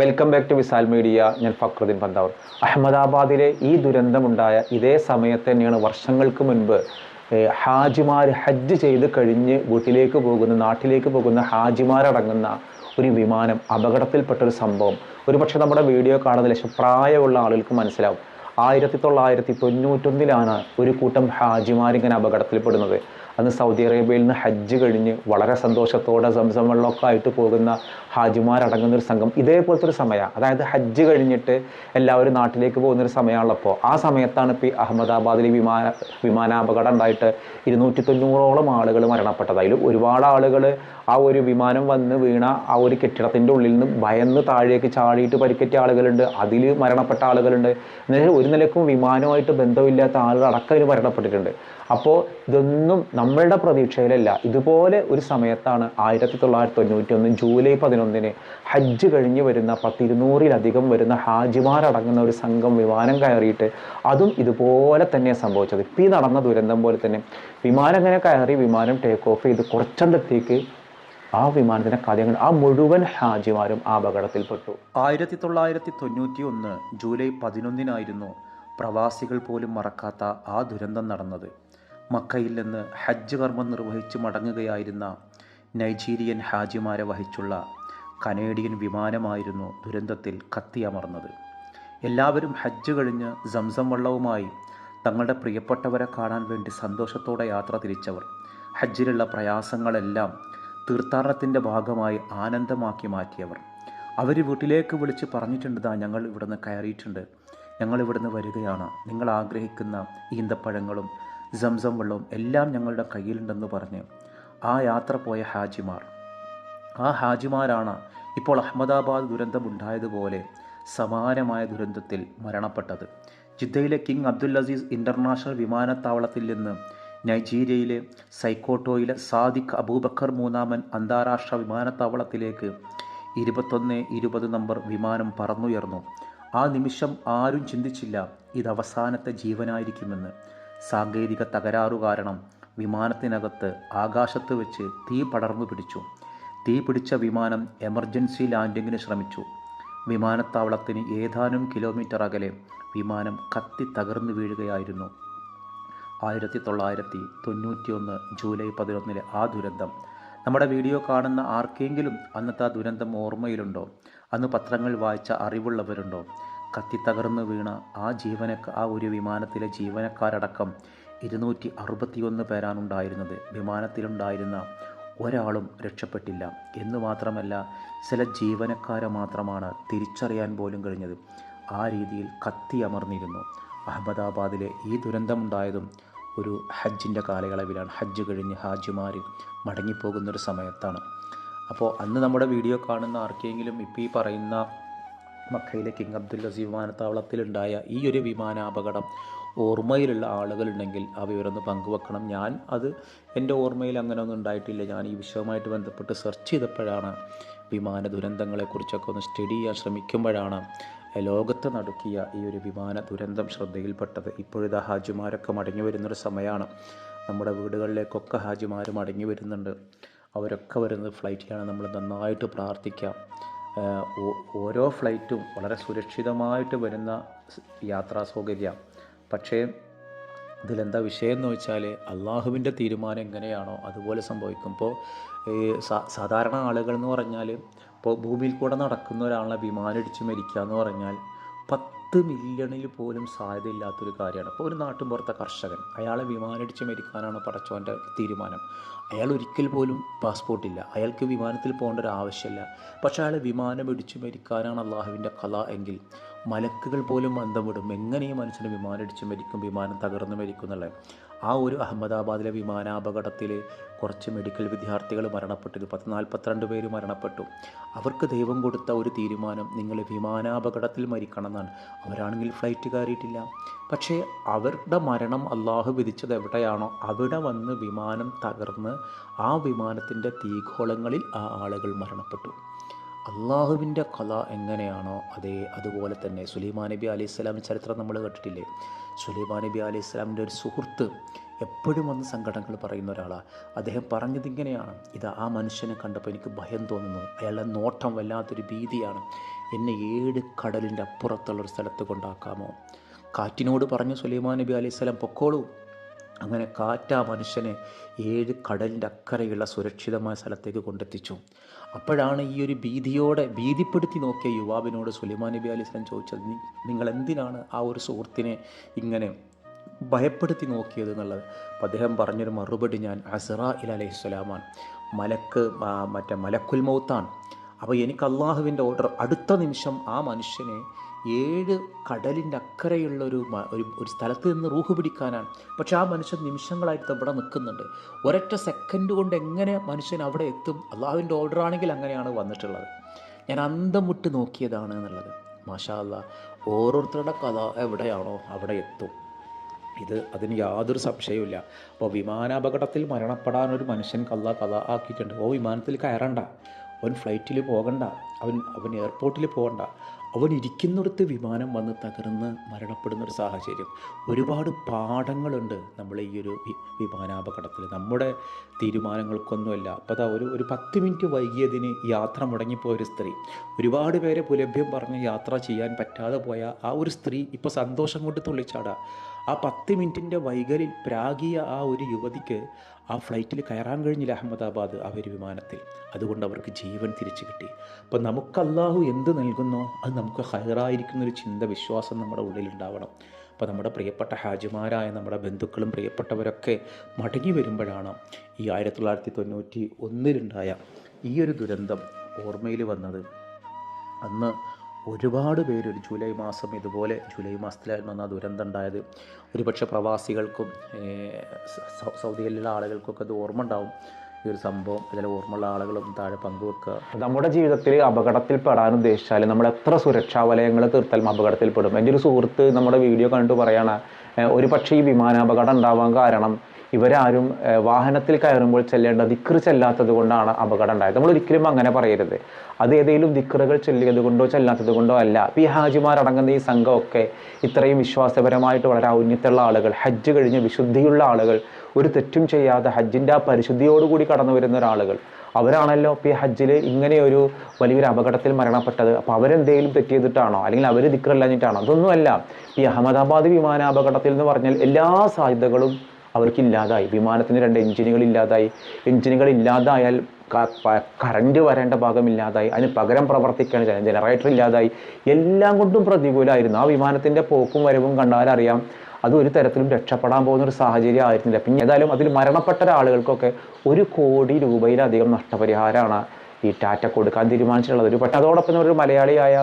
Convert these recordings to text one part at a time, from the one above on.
Welcome back to Visal media ഞാൻ ഫക്രുദ്ദീൻ പന്താവർ. അഹമ്മദാബാദിലെ ഈ ദുരന്തമുണ്ടായ ഇതേ സമയത്ത് തന്നെയാണ് വർഷങ്ങൾക്ക് മുൻപ് ഹാജിമാർ ഹജ്ജ് ചെയ്ത് കഴിഞ്ഞ് വീട്ടിലേക്ക് പോകുന്ന നാട്ടിലേക്ക് പോകുന്ന ഹാജിമാരടങ്ങുന്ന ഒരു വിമാനം അപകടത്തിൽപ്പെട്ട ഒരു സംഭവം. ഒരുപക്ഷെ നമ്മുടെ വീഡിയോ കാണുന്ന ലക്ഷം പ്രായമുള്ള ആളുകൾക്ക് മനസ്സിലാവും. ആയിരത്തി തൊള്ളായിരത്തി തൊണ്ണൂറ്റൊന്നിലാണ് ഒരു കൂട്ടം ഹാജിമാർ ഹാജിമാരിങ്ങനെ അപകടത്തിൽപ്പെടുന്നത്. അന്ന് സൗദി അറേബ്യയിൽ നിന്ന് ഹജ്ജ് കഴിഞ്ഞ് വളരെ സന്തോഷത്തോടെ സംസം വെള്ളമൊക്കെ ആയിട്ട് പോകുന്ന ഹാജിമാരടങ്ങുന്ന ഒരു സംഘം ഇതേപോലത്തെ ഒരു സമയമാണ്. അതായത് ഹജ്ജ് കഴിഞ്ഞിട്ട് എല്ലാവരും നാട്ടിലേക്ക് പോകുന്ന ഒരു സമയമാണല്ലോ ആ സമയത്താണ് ഇപ്പോൾ ഈ അഹമ്മദാബാദിൽ വിമാന വിമാനാപകടം ഉണ്ടായിട്ട് ഇരുന്നൂറ്റി തൊണ്ണൂറോളം ആളുകൾ മരണപ്പെട്ടത്. അതിൽ ഒരുപാട് ആളുകൾ ആ ഒരു വിമാനം വന്ന് വീണ ആ ഒരു കെട്ടിടത്തിന്റെ ഉള്ളിൽ നിന്ന് ഭയന്ന് താഴേക്ക് ചാടിയിട്ട് പരിക്കേറ്റ ആളുകളുണ്ട്. അതിൽ മരണപ്പെട്ട ആളുകളുണ്ട്. എന്നുവെച്ചാൽ ഒരു നിലക്കും വിമാനവുമായിട്ട് ബന്ധമില്ലാത്ത ആളുകൾ അടക്കം ഇതിന് മരണപ്പെട്ടിട്ടുണ്ട്. അപ്പോൾ ഇതൊന്നും നമ്മളുടെ പ്രതീക്ഷയിലല്ല. ഇതുപോലെ ഒരു സമയത്താണ് ആയിരത്തി തൊള്ളായിരത്തി തൊണ്ണൂറ്റി ഒന്ന് ജൂലൈ പതിനൊന്നിന് ഹജ്ജ് കഴിഞ്ഞ് വരുന്ന പത്തിരുന്നൂറിലധികം വരുന്ന ഹാജിമാരടങ്ങുന്ന ഒരു സംഘം വിമാനം കയറിയിട്ട് അതും ഇതുപോലെ തന്നെ സംഭവിച്ചത്. ഇപ്പം ഈ നടന്ന ദുരന്തം പോലെ തന്നെ വിമാനം ഇങ്ങനെ കയറി വിമാനം ടേക്ക് ഓഫ് ചെയ്ത് കുറച്ചെണ്ടത്തേക്ക് ആ വിമാനത്തിന്റെ കഥകൾ ആ മുഴുവൻ ഹാജിമാരും ആ അപകടത്തിൽപ്പെട്ടു. ആയിരത്തി തൊള്ളായിരത്തി തൊണ്ണൂറ്റി ഒന്ന് ജൂലൈ പതിനൊന്നിനായിരുന്നു പ്രവാസികൾ പോലും മറക്കാത്ത ആ ദുരന്തം നടന്നത്. മക്കയിൽ നിന്ന് ഹജ്ജ് കർമ്മം നിർവഹിച്ച് മടങ്ങുകയായിരുന്ന നൈജീരിയൻ ഹാജിമാരെ വഹിച്ചുള്ള കനേഡിയൻ വിമാനമായിരുന്നു ദുരന്തത്തിൽ കത്തിയമർന്നത്. എല്ലാവരും ഹജ്ജ് കഴിഞ്ഞ് സംസം വള്ളവുമായി തങ്ങളുടെ പ്രിയപ്പെട്ടവരെ കാണാൻ വേണ്ടി സന്തോഷത്തോടെ യാത്ര തിരിച്ചവർ. ഹജ്ജിലുള്ള പ്രയാസങ്ങളെല്ലാം തീർത്ഥാടനത്തിന്റെ ഭാഗമായി ആനന്ദമാക്കി മാറ്റിയവർ. അവർ വീട്ടിലേക്ക് വിളിച്ച് പറഞ്ഞിട്ടുണ്ട് ഞങ്ങൾ ഇവിടുന്ന് കയറിയിട്ടുണ്ട്. ഞങ്ങൾ ഇവിടുന്ന് വരികയാണ്. നിങ്ങൾ ആഗ്രഹിക്കുന്ന ഈന്തപ്പഴങ്ങളും സംസം വെള്ളവും എല്ലാം ഞങ്ങളുടെ കയ്യിലുണ്ടെന്ന് പറഞ്ഞ് ആ യാത്ര പോയ ഹാജിമാർ. ആ ഹാജിമാരാണ് ഇപ്പോൾ അഹമ്മദാബാദ് ദുരന്തമുണ്ടായതുപോലെ സമാനമായ ദുരന്തത്തിൽ മരണപ്പെട്ടത്. ജിദ്ദയിലെ കിങ് അബ്ദുൽ അസീസ് ഇന്റർനാഷണൽ വിമാനത്താവളത്തിൽ നിന്ന് നൈജീരിയയിലെ സൈക്കോട്ടോയിലെ സാദിഖ് അബൂബക്കർ മൂന്നാമൻ അന്താരാഷ്ട്ര വിമാനത്താവളത്തിലേക്ക് ഇരുപത്തൊന്ന് ഇരുപത് നമ്പർ വിമാനം പറന്നുയർന്നു. ആ നിമിഷം ആരും ചിന്തിച്ചില്ല ഇത് അവസാനത്തെ ജീവനായിരിക്കുമെന്ന്. സാങ്കേതിക തകരാറു കാരണം വിമാനത്തിനകത്ത് ആകാശത്ത് വെച്ച് തീ പടർന്നു പിടിച്ചു. തീ പിടിച്ച വിമാനം എമർജൻസി ലാൻഡിങ്ങിന് ശ്രമിച്ചു. വിമാനത്താവളത്തിന് ഏതാനും കിലോമീറ്റർ അകലെ വിമാനം കത്തി തകർന്നു വീഴുകയായിരുന്നു. ആയിരത്തി തൊള്ളായിരത്തി തൊണ്ണൂറ്റി ഒന്ന് ജൂലൈ പതിനൊന്നിലെ ആ ദുരന്തം. നമ്മുടെ വീഡിയോ കാണുന്ന ആർക്കെങ്കിലും അന്നത്തെ ആ ദുരന്തം ഓർമ്മയിലുണ്ടോ? അന്ന് പത്രങ്ങൾ വായിച്ച അറിവുള്ളവരുണ്ടോ? കത്തി തകർന്നു വീണ ആ ജീവനക്ക ആ ഒരു വിമാനത്തിലെ ജീവനക്കാരടക്കം ഇരുന്നൂറ്റി അറുപത്തിയൊന്ന് പേരാണുണ്ടായിരുന്നത്. വിമാനത്തിലുണ്ടായിരുന്ന ഒരാളും രക്ഷപ്പെട്ടില്ല. എന്ന് മാത്രമല്ല ചില ജീവനക്കാരെ മാത്രമാണ് തിരിച്ചറിയാൻ പോലും കഴിഞ്ഞത്. ആ രീതിയിൽ കത്തി അമർന്നിരുന്നു അഹമ്മദാബാദിലെ ഈ ദുരന്തമുണ്ടായതും ഒരു ഹജ്ജിന്റെ കാലയളവിലാണ്. ഹജ്ജ് കഴിഞ്ഞ് ഹാജിമാർ മടങ്ങിപ്പോകുന്നൊരു സമയത്താണ്. അപ്പോൾ അന്ന് നമ്മുടെ വീഡിയോ കാണുന്ന ആർക്കെങ്കിലും ഇപ്പോൾ ഈ പറയുന്ന മക്കയിലെ കിങ് അബ്ദുൽ അസി വിമാനത്താവളത്തിലുണ്ടായ ഈ ഒരു വിമാനാപകടം ഓർമ്മയിലുള്ള ആളുകളുണ്ടെങ്കിൽ ആ വിവരം പങ്കുവെക്കണം. ഞാൻ അത് എന്റെ ഓർമ്മയിൽ അങ്ങനെ ഒന്നും ഉണ്ടായിട്ടില്ല. ഞാൻ ഈ വിഷയവുമായിട്ട് ബന്ധപ്പെട്ട് സെർച്ച് ചെയ്തപ്പോഴാണ് വിമാന ദുരന്തങ്ങളെക്കുറിച്ചൊക്കെ ഒന്ന് സ്റ്റഡി ചെയ്യാൻ ശ്രമിക്കുമ്പോഴാണ് ലോകത്ത് നടക്കിയ ഈ ഒരു വിമാന ദുരന്തം ശ്രദ്ധയിൽപ്പെട്ടത് ഇപ്പോഴിതാ ഹാജിമാരൊക്കെ മടങ്ങി വരുന്നൊരു സമയമാണ്. നമ്മുടെ വീടുകളിലേക്കൊക്കെ ഹാജിമാർ മടങ്ങി വരുന്നുണ്ട്. അവരൊക്കെ വരുന്നത് ഫ്ലൈറ്റിലാണ് നമ്മൾ നന്നായിട്ട് പ്രാർത്ഥിക്കാം. ഓരോ ഫ്ലൈറ്റും വളരെ സുരക്ഷിതമായിട്ട് വരുന്ന യാത്രാ സൗകര്യം. പക്ഷേ ഇതിലെന്താ വിഷയം എന്ന് വെച്ചാൽ അള്ളാഹുവിന്റെ തീരുമാനം എങ്ങനെയാണോ അതുപോലെ സംഭവിക്കും. ഇപ്പോൾ ഈ സാധാരണ ആളുകൾ എന്ന് പറഞ്ഞാൽ ഇപ്പോൾ ഭൂമിയിൽ കൂടെ നടക്കുന്ന ഒരാളെ വിമാനം ഇടിച്ച് മരിക്കുക എന്ന് പറഞ്ഞാൽ പത്ത് മില്യണിൽ പോലും സാധ്യതയില്ലാത്തൊരു കാര്യമാണ്. ഇപ്പോൾ ഒരു നാട്ടിൻ പുറത്തെ കർഷകൻ അയാളെ വിമാനടിച്ച് മരിക്കാനാണ് പടച്ചോന്റെ തീരുമാനം? അയാൾ ഒരിക്കൽ പോലും പാസ്പോർട്ട് ഇല്ല. അയാൾക്ക് വിമാനത്തിൽ പോകേണ്ട ഒരു ആവശ്യമില്ല പക്ഷേ അയാൾ വിമാനം ഇടിച്ച് മരിക്കാനാണ് അള്ളാഹുവിന്റെ കല എങ്കിൽ മലക്കുകൾ പോലും അന്തമിടും എങ്ങനെ ഈ മനുഷ്യന് വിമാനം ഇടിച്ച് മരിക്കും വിമാനം തകർന്നു മരിക്കും എന്നുള്ളത്. ആ ഒരു അഹമ്മദാബാദിലെ വിമാനാപകടത്തിൽ കുറച്ച് മെഡിക്കൽ വിദ്യാർത്ഥികൾ മരണപ്പെട്ടു. പത്ത് നാൽപ്പത്തിരണ്ട് പേര് മരണപ്പെട്ടു. അവർക്ക് ദൈവം കൊടുത്ത ഒരു തീരുമാനം നിങ്ങൾ വിമാനാപകടത്തിൽ മരിക്കണം എന്നാണ് അവരാണെങ്കിൽ ഫ്ലൈറ്റ് കയറിയിട്ടില്ല. പക്ഷേ അവരുടെ മരണം അള്ളാഹു വിധിച്ചത് എവിടെയാണോ അവിടെ വന്ന് വിമാനം തകർന്ന് ആ വിമാനത്തിന്റെ തീഗോളങ്ങളിൽ ആ ആളുകൾ മരണപ്പെട്ടു. അള്ളാഹുവിന്റെ കഥ എങ്ങനെയാണോ അതേ അതുപോലെ തന്നെ സുലൈമാൻ നബി അലൈഹി സ്വലാം ചരിത്രം നമ്മൾ കേട്ടിട്ടില്ലേ? സുലൈമാൻ നബി അലൈഹി സ്വലാമിന്റെ ഒരു സുഹൃത്ത് എപ്പോഴും വന്ന് സങ്കടങ്ങൾ പറയുന്ന ഒരാളാണ്. അദ്ദേഹം പറഞ്ഞത് ഇങ്ങനെയാണ്. ഇത് ആ മനുഷ്യനെ കണ്ടപ്പോൾ എനിക്ക് ഭയം തോന്നുന്നു. അയാളുടെ നോട്ടം വല്ലാത്തൊരു ഭീതിയാണ്. എന്നെ ഏഴ് കടലിന്റെ അപ്പുറത്തുള്ളൊരു സ്ഥലത്ത് കൊണ്ടാക്കാമോ? കാറ്റിനോട് പറഞ്ഞു സുലൈമാൻ നബി അലൈഹി സ്വലം പൊക്കോളൂ. അങ്ങനെ കാറ്റാ മനുഷ്യനെ ഏഴ് കടലിന്റെ അക്കരയുള്ള സുരക്ഷിതമായ സ്ഥലത്തേക്ക് കൊണ്ടെത്തിച്ചു. അപ്പോഴാണ് ഈ ഒരു ഭീതിയോടെ ഭീതിപ്പെടുത്തി നോക്കിയ യുവാവിനോട് സുലൈമാൻ നബി അലി ഇസ്ലാം ചോദിച്ചത് "നി- നിങ്ങൾ എന്തിനാണ് ആ ഒരു സുഹൃത്തിനെ ഇങ്ങനെ ഭയപ്പെടുത്തി നോക്കിയത് എന്നുള്ളത്? അപ്പം അദ്ദേഹം പറഞ്ഞൊരു മറുപടി ഞാൻ അസറ ഇൽ അലൈഹി മലക്ക് മറ്റേ മലക്കുൽ മൗത്താണ്. അപ്പോൾ എനിക്ക് അള്ളാഹുവിന്റെ ഓർഡർ അടുത്ത നിമിഷം ആ മനുഷ്യനെ ഏഴ് കടലിന്റെ അക്കരെയുള്ള ഒരു ഒരു സ്ഥലത്ത് നിന്ന് റൂഹ് പിടിക്കാനാണ്. പക്ഷെ ആ മനുഷ്യൻ നിമിഷങ്ങളായിട്ട് അവിടെ നിൽക്കുന്നുണ്ട്. ഒരൊറ്റ സെക്കൻഡ് കൊണ്ട് എങ്ങനെ മനുഷ്യൻ അവിടെ എത്തും? അള്ളാഹുവിന്റെ ഓർഡർ ആണെങ്കിൽ അങ്ങനെയാണ് വന്നിട്ടുള്ളത്. ഞാൻ അന്തം നോക്കിയതാണ് എന്നുള്ളത്. മാഷാ അല്ലാ ഓരോരുത്തരുടെ കഥ എവിടെയാണോ അവിടെ എത്തും. ഇത് അതിന് യാതൊരു സംശയവുമില്ല. അപ്പോൾ വിമാനാപകടത്തിൽ മരണപ്പെടാൻ ഒരു മനുഷ്യൻ കള്ള കഥ ആക്കിയിട്ടുണ്ട്. ഓ വിമാനത്തിൽ കയറണ്ട. അവൻ ഫ്ലൈറ്റിൽ പോകണ്ട. അവൻ അവൻ എയർപോർട്ടിൽ പോകണ്ട. അവൻ ഇരിക്കുന്നിടത്ത് വിമാനം വന്ന് തകർന്ന് മരണപ്പെടുന്ന ഒരു സാഹചര്യം. ഒരുപാട് പാഠങ്ങളുണ്ട് നമ്മൾ ഈ ഒരു വിമാനാപകടത്തിൽ നമ്മുടെ തീരുമാനങ്ങൾക്കൊന്നുമല്ല. അപ്പോൾ അതാ ഒരു ഒരു പത്ത് മിനിറ്റ് വൈകിയതിന് യാത്ര മുടങ്ങിപ്പോയ ഒരു സ്ത്രീ. ഒരുപാട് പേരെ പുലഭ്യം പറഞ്ഞ് യാത്ര ചെയ്യാൻ പറ്റാതെ പോയ ആ ഒരു സ്ത്രീ ഇപ്പോൾ സന്തോഷം കൊണ്ട് തുള്ളിച്ചാടുക ആ പത്ത് മിനിറ്റിന്റെ വൈകലിൽ പ്രാഗിയ ആ ഒരു യുവതിക്ക് ആ ഫ്ലൈറ്റിൽ കയറാൻ കഴിഞ്ഞില്ല അഹമ്മദാബാദ് ആ ഒരു വിമാനത്തിൽ. അതുകൊണ്ട് അവർക്ക് ജീവൻ തിരിച്ചു കിട്ടി. അപ്പോൾ നമുക്ക് അള്ളാഹു എന്ത് നൽകുന്നോ? അത് നമുക്ക് ഹൈറായിരിക്കുന്ന ഒരു ചിന്ത വിശ്വാസം നമ്മുടെ ഉള്ളിൽ ഉണ്ടാവണം. അപ്പോൾ നമ്മുടെ പ്രിയപ്പെട്ട ഹാജിമാരായ നമ്മുടെ ബന്ധുക്കളും പ്രിയപ്പെട്ടവരൊക്കെ മടങ്ങി വരുമ്പോഴാണ് ഈ ആയിരത്തി തൊള്ളായിരത്തി തൊണ്ണൂറ്റി ഒന്നിലുണ്ടായ ഈ ഒരു ദുരന്തം ഓർമ്മയിൽ വന്നത്. അന്ന് ഒരുപാട് പേര് ഒരു ജൂലൈ മാസം ഇതുപോലെ ജൂലൈ മാസത്തിലായിരുന്നു അന്ന് ആ ദുരന്തം ഉണ്ടായത്. ഒരുപക്ഷെ പ്രവാസികൾക്കും സൗദിയിലുള്ള ആളുകൾക്കൊക്കെ അത് ഓർമ്മ ഉണ്ടാവും. ഈ ഒരു സംഭവം അതിൽ ഓർമ്മയുള്ള ആളുകളും താഴെ പങ്കുവെക്കുക. നമ്മുടെ ജീവിതത്തിൽ അപകടത്തിൽ പെടാൻ ഉദ്ദേശിച്ചാൽ നമ്മൾ എത്ര സുരക്ഷാ വലയങ്ങൾ തീർത്താലും അപകടത്തിൽപ്പെടും. എന്റെ ഒരു സുഹൃത്ത് നമ്മുടെ വീഡിയോ കണ്ടിട്ട് പറയാണ് "ഏഹ് ഒരു പക്ഷേ ഈ വിമാനാപകടം ഉണ്ടാവാൻ കാരണം ഇവരാരും വാഹനത്തിൽ കയറുമ്പോൾ ചെല്ലേണ്ട ദിക്റ് ചെല്ലാത്തത് കൊണ്ടാണ് അപകടം ഉണ്ടായത് നമ്മൾ ഒരിക്കലും അങ്ങനെ പറയരുത്. അത് ഏതെങ്കിലും ദിക്റുകൾ ചെല്ലിയത് കൊണ്ടോ ചെല്ലാത്തത് കൊണ്ടോ അല്ല. ഈ ഹാജിമാരടങ്ങുന്ന ഈ സംഘമൊക്കെ ഇത്രയും വിശ്വാസപരമായിട്ട് വളരെ ഔന്നത്തുള്ള ആളുകൾ ഹജ്ജ് കഴിഞ്ഞ് വിശുദ്ധിയുള്ള ആളുകൾ ഒരു തെറ്റും ചെയ്യാതെ ഹജ്ജിന്റെ ആ പരിശുദ്ധിയോടുകൂടി കടന്നു വരുന്ന ഒരാളുകൾ അവരാണല്ലോ ഇപ്പോൾ ഈ ഹജ്ജിൽ ഇങ്ങനെയൊരു വലിയൊരു അപകടത്തിൽ മരണപ്പെട്ടത്. അപ്പോൾ അവരെന്തെങ്കിലും തെറ്റ് ചെയ്തിട്ടാണോ? അല്ലെങ്കിൽ അവർ ദിക്റല്ലാഞ്ഞിട്ടാണോ? അതൊന്നുമല്ല. ഈ അഹമ്മദാബാദ് വിമാനാപകടത്തിൽ എന്ന് പറഞ്ഞാൽ എല്ലാ സാധ്യതകളും അവർക്ക് ഇല്ലാതായി വിമാനത്തിന് രണ്ട് എഞ്ചിനുകൾ ഇല്ലാതായി എഞ്ചിനുകൾ ഇല്ലാതായാൽ കറണ്ട് വരേണ്ട ഭാഗം ഇല്ലാതായി അതിന് പകരം പ്രവർത്തിക്കാൻ ജനറേറ്റർ ഇല്ലാതായി. എല്ലാം കൊണ്ടും പ്രതികൂലമായിരുന്നു. ആ വിമാനത്തിന്റെ പോക്കും വരവും കണ്ടാലറിയാം അത് ഒരു തരത്തിലും രക്ഷപ്പെടാൻ പോകുന്ന ഒരു സാഹചര്യം ആയിരുന്നില്ല. പിന്നെ ഏതായാലും അതിൽ മരണപ്പെട്ട ഒരാളുകൾക്കൊക്കെ ഒരു കോടി രൂപയിലധികം നഷ്ടപരിഹാരമാണ് ഈ ടാറ്റ കൊടുക്കാൻ തീരുമാനിച്ചിട്ടുള്ളത്. ഒരു പക്ഷേ അതോടൊപ്പം ഒരു മലയാളിയായ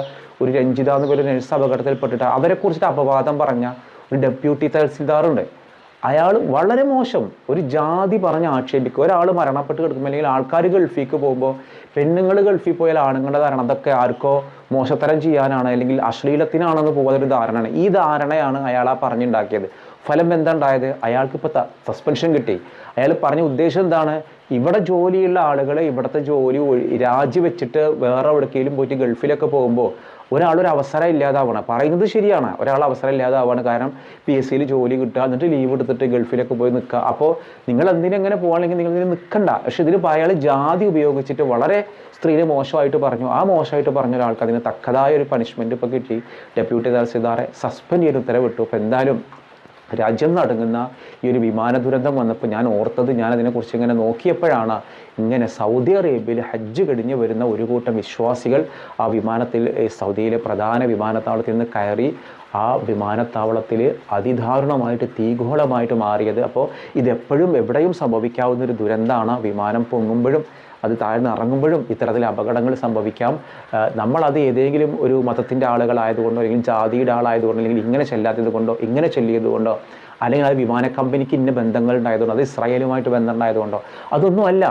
ഒരു രഞ്ജിത എന്ന് പറയുന്ന നഴ്സ് അപകടത്തിൽപ്പെട്ടിട്ട് അവരെക്കുറിച്ചിട്ട് അപവാദം പറഞ്ഞ ഒരു ഡെപ്യൂട്ടി തഹസിൽദാറുണ്ട്. അയാൾ വളരെ മോശം. ഒരു ജാതി പറഞ്ഞ് ആക്ഷേപിക്കുക. ഒരാൾ മരണപ്പെട്ട് കിടക്കുമ്പോൾ അല്ലെങ്കിൽ ആൾക്കാർ ഗൾഫിക്ക് പോകുമ്പോൾ പെണ്ണുങ്ങൾ ഗൾഫിൽ പോയാൽ ആണുങ്ങളുടെ ധാരണ അതൊക്കെ ആർക്കോ മോശത്തരം ചെയ്യാനാണ് അല്ലെങ്കിൽ അശ്ലീലത്തിനാണെന്ന് പോകുന്നൊരു ധാരണയാണ്. ഈ ധാരണയാണ് അയാൾ ആ പറഞ്ഞുണ്ടാക്കിയത്. ഫലം എന്താ ഉണ്ടായത്? അയാൾക്ക് ഇപ്പോൾ സസ്പെൻഷൻ കിട്ടി. അയാൾ പറഞ്ഞ ഉദ്ദേശം എന്താണ്? ഇവിടെ ജോലിയുള്ള ആളുകൾ ഇവിടുത്തെ ജോലി രാജിവെച്ചിട്ട് വേറെ എവിടേക്കെങ്കിലും പോയിട്ട് ഗൾഫിലൊക്കെ പോകുമ്പോൾ ഒരാളൊരു അവസരം ഇല്ലാതാവണം. പറയുന്നത് ശരിയാണ്. ഒരാൾ അവസരം ഇല്ലാതാവാണ്. കാരണം പി എസ് സിയിൽ ജോലി കിട്ടുക എന്നിട്ട് ലീവ് എടുത്തിട്ട് ഗൾഫിലൊക്കെ പോയി നിൽക്കുക. അപ്പോൾ നിങ്ങൾ എന്തിനെങ്ങനെ പോകണമെങ്കിൽ നിങ്ങൾ ഇതിന് നിൽക്കണ്ട. പക്ഷെ ഇതിൽ അയാൾ ജാതി ഉപയോഗിച്ചിട്ട് വളരെ സ്ത്രീനെ മോശമായിട്ട് പറഞ്ഞു. ആ മോശമായിട്ട് പറഞ്ഞ ഒരാൾക്ക് അതിന് തക്കതായ ഒരു പണിഷ്മെന്റ് ഇപ്പോൾ കിട്ടി. ഡെപ്യൂട്ടി തഹസിൽദാറെ സസ്പെൻഡ് ചെയ്ത് ഉത്തരവിട്ടു. അപ്പോൾ എന്തായാലും രാജ്യം നടങ്ങുന്ന ഈ ഒരു വിമാന ദുരന്തം വന്നപ്പോൾ ഞാൻ ഓർത്തത് ഞാൻ അതിനെക്കുറിച്ച് ഇങ്ങനെ നോക്കിയപ്പോഴാണ് ഇങ്ങനെ സൗദി അറേബ്യയിൽ ഹജ്ജ് കഴിഞ്ഞ് വരുന്ന ഒരു കൂട്ടം വിശ്വാസികൾ ആ വിമാനത്തിൽ സൗദിയിലെ പ്രധാന വിമാനത്താവളത്തിൽ നിന്ന് കയറി ആ വിമാനത്താവളത്തിൽ അതിദാരുണമായിട്ട് തീഗോളമായിട്ട് മാറിയത്. അപ്പോൾ ഇതെപ്പോഴും എവിടെയും സംഭവിക്കാവുന്ന ഒരു ദുരന്തമാണ് വിമാനം പൊങ്ങുമ്പോഴും അത് താഴ്ന്ന് ഇറങ്ങുമ്പോഴും ഇത്തരത്തിൽ അപകടങ്ങൾ സംഭവിക്കാം. നമ്മളത് ഏതെങ്കിലും ഒരു മതത്തിന്റെ ആളുകളായതുകൊണ്ടോ അല്ലെങ്കിൽ ജാതിയുടെ ആളായതുകൊണ്ടോ അല്ലെങ്കിൽ ഇങ്ങനെ ചെല്ലാത്തത് കൊണ്ടോ ഇങ്ങനെ ചെല്ലിയത് കൊണ്ടോ അല്ലെങ്കിൽ അത് വിമാന കമ്പനിക്ക് ഇന്ന ബന്ധങ്ങൾ ഉണ്ടായതുകൊണ്ടോ അത് ഇസ്രായേലുമായിട്ട് ബന്ധം ഉണ്ടായതുകൊണ്ടോ അതൊന്നുമല്ല.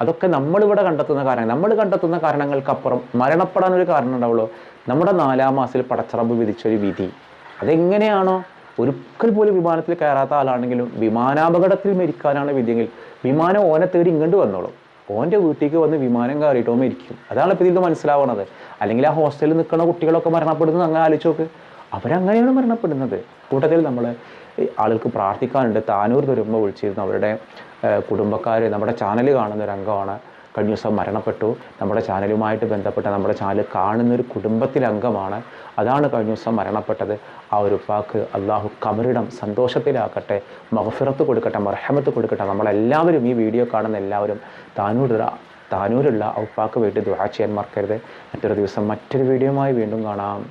അതൊക്കെ നമ്മളിവിടെ കണ്ടെത്തുന്ന കാരണം നമ്മൾ കണ്ടെത്തുന്ന കാരണങ്ങൾക്കപ്പുറം മരണപ്പെടാൻ ഒരു കാരണം ഉണ്ടാവുള്ളൂ. നമ്മുടെ നാലാം മാസത്തിൽ പടച്ചറമ്പ് വിധിച്ചൊരു വിധി. അതെങ്ങനെയാണോ? ഒരിക്കൽ പോലും വിമാനത്തിൽ കയറാത്ത ആളാണെങ്കിലും വിമാനാപകടത്തിൽ മരിക്കാനാണ് വിധിയെങ്കിൽ വിമാനം ഓനെ തേടി ഇങ്ങോട്ട് വന്നോളും. ഓന്റെ വീട്ടിലേക്ക് വന്ന് വിമാനം കയറിയിട്ട് ഓൻ മരിക്കും അതാണ് ഇപ്പോൾ ഇതിൽ മനസ്സിലാവണത്. അല്ലെങ്കിൽ ആ ഹോസ്റ്റലിൽ നിൽക്കുന്ന കുട്ടികളൊക്കെ മരണപ്പെടുന്നത് അങ്ങനെ ആലോചിച്ച് നോക്ക്. അവരങ്ങനെയാണ് മരണപ്പെടുന്നത്. കൂട്ടത്തിൽ നമ്മൾ ആളുകൾക്ക് പ്രാർത്ഥിക്കാനുണ്ട്. താനൂർ തുരുമ്പ വിളിച്ചിരുന്നു. അവരുടെ കുടുംബക്കാർ നമ്മുടെ ചാനൽ കാണുന്ന ഒരു അംഗമാണ്. കഴിഞ്ഞ ദിവസം മരണപ്പെട്ടു. നമ്മുടെ ചാനലുമായിട്ട് ബന്ധപ്പെട്ട നമ്മുടെ ചാനൽ കാണുന്നൊരു കുടുംബത്തിലെ അംഗമാണ് അതാണ് കഴിഞ്ഞ ദിവസം മരണപ്പെട്ടത്. ആ ഒരു പാക്ക് അള്ളാഹു കബറിടം സന്തോഷത്തിലാക്കട്ടെ മഹഫിറത്ത് കൊടുക്കട്ടെ മർഹമത്ത് കൊടുക്കട്ടെ. നമ്മളെല്ലാവരും ഈ വീഡിയോ കാണുന്ന എല്ലാവരും താനൂരുള്ള താനൂരുള്ള ഔപ്പാക്ക് വേണ്ടി ദുആ ചെയ്യാൻ മറക്കരുത്. മറ്റൊരു ദിവസം മറ്റൊരു വീഡിയോയുമായി വീണ്ടും കാണാം.